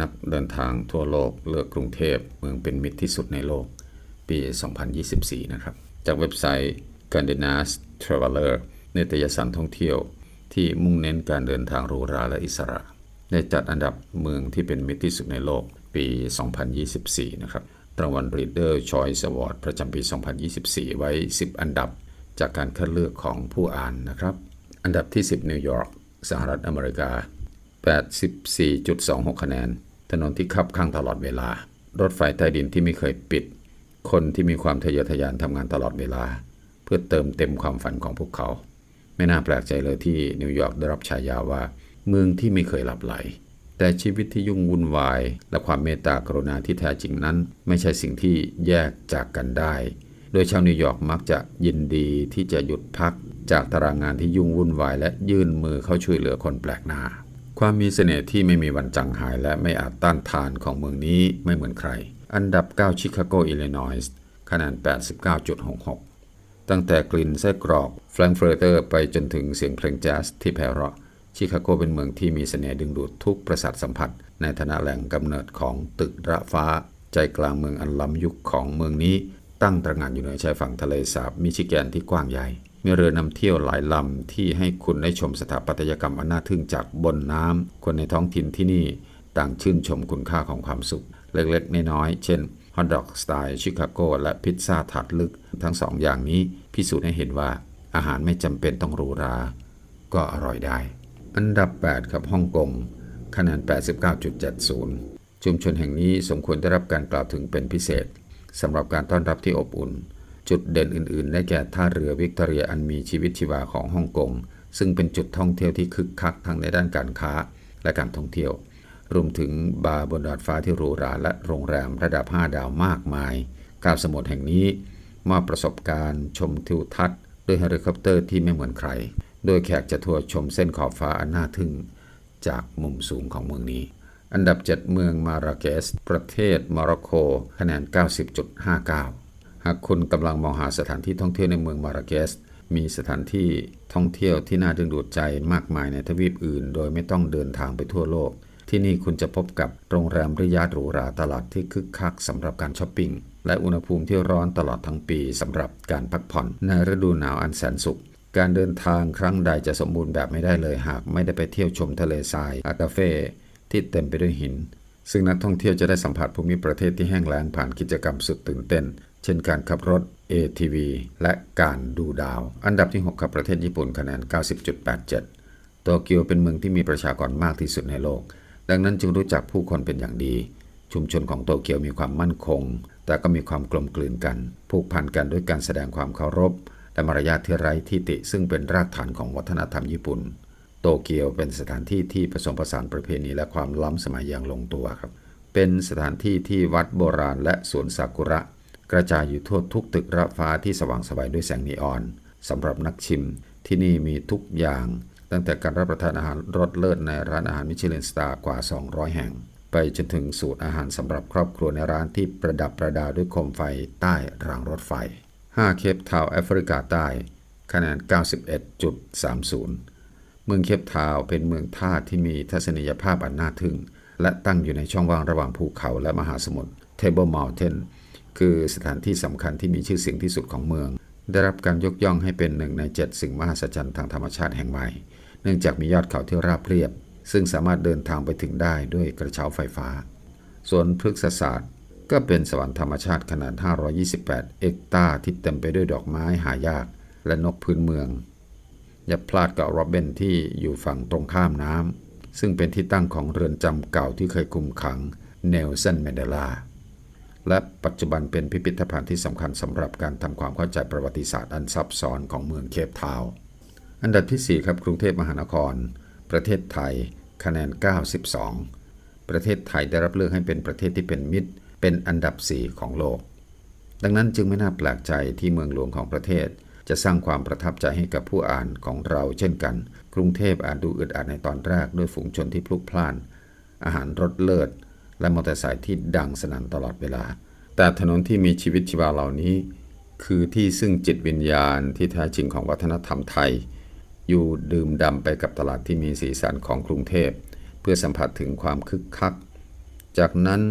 นักเดินทางทั่วโลกเลือกกรุงเทพเมืองเป็นมิตรที่สุดในโลก ปี 2024 นะครับ จากเว็บไซต์ c a n d e n a s Traveler นิตยสารท่องเที่ยวที่มุ่งเน้นการเดินทางรูราและอิสระ ได้จัดอันดับเมืองที่เป็นมิตรที่สุดในโลกปี 2024 นะครับ รางวัล Reader Choice Award ประจำปี 2024 ไว้ 10 อันดับ จากการคัดเลือกของผู้อ่านนะครับ อันดับที่ 10 นิวยอร์ก สหรัฐอเมริกา 84.26 คะแนน ถนนที่คับข้างตลอดเวลา รถไฟใต้ดินที่ไม่เคยปิด คนที่มีความทะเยอทะยานทำงานตลอดเวลา เพื่อเติมเต็มความฝันของพวกเขา ไม่น่าแปลกใจเลยที่นิวยอร์กได้รับฉายาว่า เมืองที่ไม่เคยหลับไหล แต่ชีวิตที่ยุ่งวุ่นวาย และความเมตตากรุณาที่แท้จริงนั้น ไม่ใช่สิ่งที่แยกจากกันได้ โดยชาวนิวยอร์กมักจะยินดีที่จะหยุดพักจากตารางงานที่ยุ่งวุ่นวาย และยื่นมือเข้าช่วยเหลือคนแปลกหน้า ความมีเสน่ห์ที่ไม่มีวันจางหายและไม่อาจต้านทานของเมืองนี้ไม่เหมือนใคร อันดับ 9 ชิคาโก อิลลินอยส์คะแนน 89.66 ตั้งแต่กลิ่นไส้กรอกแฟรงก์เฟิร์เตอร์ไปจนถึงเสียงเพลงแจ๊สที่ไพเราะ ชิคาโกเป็นเมืองที่มีเสน่ห์ดึงดูดทุกประสาทสัมผัส ในฐานะแหล่งกำเนิดของตึกระฟ้า ใจกลางเมืองอันล้ำยุคของเมืองนี้ ตั้งตระหง่านอยู่เหนือชายฝั่งทะเลสาบมิชิแกนที่กว้างใหญ่ มีเรือนำเที่ยวหลายลำที่ให้คุณได้ชมสถาปัตยกรรมอันน่าทึ่งจากบนน้ำ คนในท้องถิ่นที่นี่ต่างชื่นชมคุณค่าของความสุข เล็กๆ น้อยๆ เช่นฮอทดอกสไตล์ชิคาโกและพิซซ่าถาดลึก ทั้งสองอย่างนี้พิสูจน์ให้เห็นว่าอาหารไม่จำเป็นต้องหรูหรา ก็อร่อยได้ อันดับ 8 ครับฮ่องกงคะแนน89.70 ชุมชนแห่งนี้สมควรได้รับการกล่าวถึงเป็นพิเศษสำหรับการต้อนรับที่อบอุ่น จุดเด่นอื่น ๆ ได้แก่ท่าเรือวิกตอเรียอันมีชีวิตชีวาของฮ่องกง ซึ่งเป็นจุดท่องเที่ยวที่คึกคักทั้งในด้านการค้าและการท่องเที่ยว รวมถึงบาร์บนดาดฟ้าที่หรูหราและโรงแรมระดับ 5 ดาวมากมาย กาบสมุทรแห่งนี้มอบประสบการณ์ชมทิวทัศน์ด้วยเฮลิคอปเตอร์ที่ไม่เหมือนใคร โดยแขกจะทัวร์ชมเส้นขอบฟ้าอันน่าทึ่ง จากมุมสูงของเมืองนี้ อันดับ 7 เมืองมาราเกส ประเทศโมร็อกโกคะแนน 90.59 หากคุณกำลังมองหาสถานที่ท่องเที่ยวในเมืองมาราเกส มีสถานที่ท่องเที่ยวที่น่าดึงดูดใจมากมายในทวีปอื่น โดยไม่ต้องเดินทางไปทั่วโลก ที่นี่คุณจะพบกับโรงแรมริยาดหรูหราตลาดที่คึกคักสำหรับการช้อปปิ้งและอุณหภูมิที่ร้อนตลอดทั้งปีสำหรับการพักผ่อนในฤดูหนาวอันแสนสุขการเดินทางครั้งใดจะสมบูรณ์แบบไม่ได้เลยหากไม่ได้ไปเที่ยวชมทะเลทรายอากาเฟ่ที่เต็มไปด้วยหิน ซึ่งนักท่องเที่ยวจะได้สัมผัสภูมิประเทศที่แห้งแล้งผ่านกิจกรรมสุดตื่นเต้น เช่นการขับรถ ATV และการดูดาว อันดับที่6กับประเทศญี่ปุ่นคะแนน 90.87 โตเกียวเป็นเมืองที่มีประชากรมากที่สุดในโลก ดังนั้นจึงรู้จักผู้คนเป็นอย่างดี ชุมชนของโตเกียวมีความมั่นคง แต่ก็มีความกลมกลืนกัน ผูกพันกันด้วยการแสดงความเคารพ และมารยาทที่ไร้ที่ติ ซึ่งเป็นรากฐานของวัฒนธรรมญี่ปุ่น โตเกียวเป็นสถานที่ที่ผสมผสานประเพณีและความล้ำสมัยอย่างลงตัวครับ เป็นสถานที่ที่วัดโบราณ และสวนซากุระ กระจายอยู่ทั่วทุกตึกระฟ้าที่สว่างสวัยด้วยแสงนีออนสำหรับนักชิม ที่นี่มีทุกอย่าง ตั้งแต่การรับประทานอาหารรสเลิศในร้านอาหารมิชลินสตาร์กว่า 200 แห่ง ไปจนถึงสูตรอาหารสำหรับครอบครัวในร้านที่ประดับประดาด้วยโคมไฟใต้รางรถไฟ 5 เคปทาวแอฟริกาใต้คะแนน 91.30 เมืองเคปทาวเป็นเมืองท่าที่มีทัศนียภาพอันน่าทึ่ง และตั้งอยู่ในช่องว่างระหว่างภูเขาและมหาสมุทร Table Mountain คือสถานที่สำคัญที่มีชื่อเสียงที่สุดของเมือง ได้รับการยกย่องให้เป็นหนึ่งใน 7 สิ่งมหัศจรรย์ทางธรรมชาติแห่งใหม่ เนื่องจากมียอดเขาที่ราบเรียบ ซึ่งสามารถเดินทางไปถึงได้ด้วยกระเช้าไฟฟ้า ส่วนพฤกษศาสตร์ ก็เป็นสวรรค์ธรรมชาติขนาด 528 เอกตาที่เต็มไปด้วยดอกไม้หายาก และนกพื้นเมือง อย่าพลาดกับโรบเบนที่อยู่ฝั่งตรงข้ามน้ำซึ่งเป็นที่ตั้งของเรือนจำเก่าที่เคยคุมขังเนลสันแมนเดลา และปัจจุบันเป็นพิพิธภัณฑ์ที่สำคัญสำหรับการทำความเข้าใจประวัติศาสตร์อันซับซ้อนของเมืองเคปทาวน์อันดับที่ 4 ครับกรุงเทพมหานคร ประเทศไทย คะแนน 92 ประเทศไทยได้รับเลือกให้เป็นประเทศที่เป็นมิตร เป็นอันดับ 4 ของโลก ดังนั้นจึงไม่น่าแปลกใจที่เมืองหลวงของประเทศ จะสร้างความประทับใจให้กับผู้อ่านของเราเช่นกัน กรุงเทพอาจดูอึดอัดในตอนแรกด้วยฝูงชนที่พลุกพล่าน อาหารรสเลิศ และมอเตอร์ไซค์ที่ดังสนั่นตลอดเวลา แต่ถนนที่มีชีวิตชีวาเหล่านี้ คือที่ซึ่งจิตวิญญาณที่แท้จริงของวัฒนธรรมไทย อยู่ดื่มดำไปกับตลาดที่มีสีสันของกรุงเทพ เพื่อสัมผัสถึงความคึกคัก จากนั้น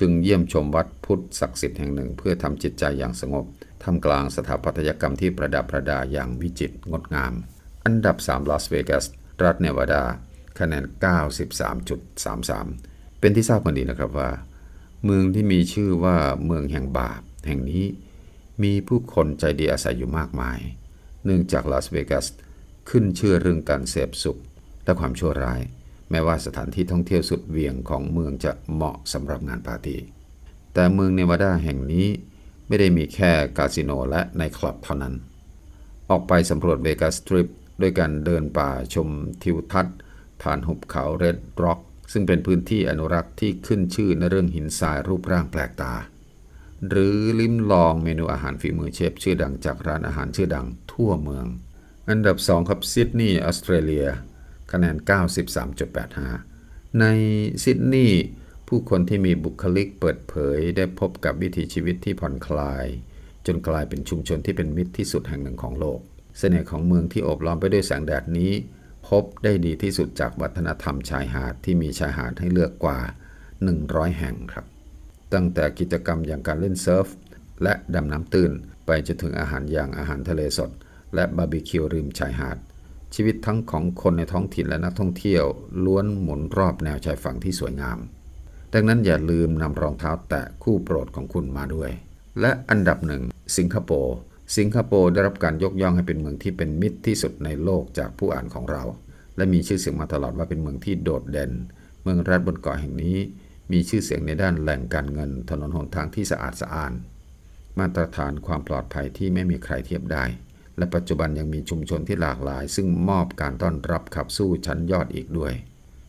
จึงเยี่ยมชมวัดพุทธศักดิ์สิทธิ์แห่งหนึ่ง เพื่อทำจิตใจอย่างสงบท่ามกลางสถาปัตยกรรมที่ประดับประดาอย่างวิจิตรงดงาม อันดับ3ลาสเวกัสรัฐเนวาดา คะแนน 93.33 เป็นที่ทราบกันดีนะครับว่า เมืองที่มีชื่อว่าเมืองแห่งบาป แห่งนี้มีผู้คนใจดีอาศัยอยู่มากมาย เนื่องจากลาสเวกัสขึ้นชื่อเรื่องการเสพสุขและความชั่วร้าย แม้ว่าสถานที่ท่องเที่ยวสุดเวียงของเมืองจะเหมาะสำหรับงานปาร์ตี้แต่เมืองเนวาดาแห่งนี้ไม่ได้มีแค่คาสิโนและในคลับเท่านั้น ออกไปสำรวจเวกัสสตริปด้วยการเดินป่าชมทิวทัศน์ ผ่านหุบเขาเรดร็อก ซึ่งเป็นพื้นที่อนุรักษ์ที่ขึ้นชื่อในเรื่องหินทรายรูปร่างแปลกตา หรือลิ้มลองเมนูอาหารฝีมือเชฟชื่อดังจากร้านอาหารชื่อดังทั่วเมือง อันดับ 2 ครับซิดนีย์ออสเตรเลีย คะแนน 93.85 ในซิดนีย์ผู้คนที่มีบุคลิกเปิดเผย ได้พบกับวิถีชีวิตที่ผ่อนคลาย จนกลายเป็นชุมชนที่เป็นมิตรที่สุดแห่งหนึ่งของโลก เสน่ห์ของเมืองที่โอบล้อมไปด้วยแสงแดดนี้ พบได้ดีที่สุดจากวัฒนธรรมชายหาดที่มีชายหาดให้เลือกกว่า 100 แห่งครับ ตั้งแต่กิจกรรมอย่างการเล่นเซิร์ฟ และดำน้ำตื้นไปจนถึงอาหารอย่างอาหารทะเลสด และบาร์บีคิวริมชายหาด ชีวิตทั้งของคนในท้องถิ่นและนักท่องเที่ยว ล้วนหมุนรอบแนวชายฝั่งที่สวยงาม ดังนั้นอย่าลืมนำรองเท้าแตะคู่โปรดของคุณมาด้วย และอันดับหนึ่งสิงคโปร์ สิงคโปร์ได้รับการยกย่องให้เป็นเมืองที่เป็นมิตรที่สุดในโลกจากผู้อ่านของเรา และมีชื่อเสียงมาตลอดว่าเป็นเมืองที่โดดเด่น เมืองรัฐบนเกาะแห่งนี้ มีชื่อเสียงในด้านแหล่งการเงิน ถนนหนทางที่สะอาดสะอ้าน มาตรฐานความปลอดภัยที่ไม่มีใครเทียบได้ และปัจจุบันยังมีชุมชนที่หลากหลาย ซึ่งมอบการต้อนรับขับสู้ชั้นยอดอีกด้วย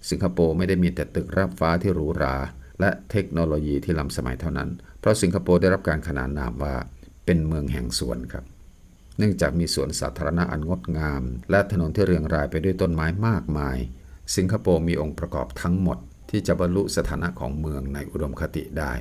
สิงคโปร์ไม่ได้มีแต่ตึกราบฟ้าที่หรูหรา และเทคโนโลยีที่ล้ำสมัยเท่านั้น เพราะสิงคโปร์ได้รับการขนานนามว่า เป็นเมืองแห่งสวนครับ เนื่องจากมีสวนสาธารณะอันงดงาม และถนนที่เรียงรายไปด้วยต้นไม้มากมาย สิงคโปร์มีองค์ประกอบทั้งหมด ที่จะบรรลุสถานะของเมืองในอุดมคติได้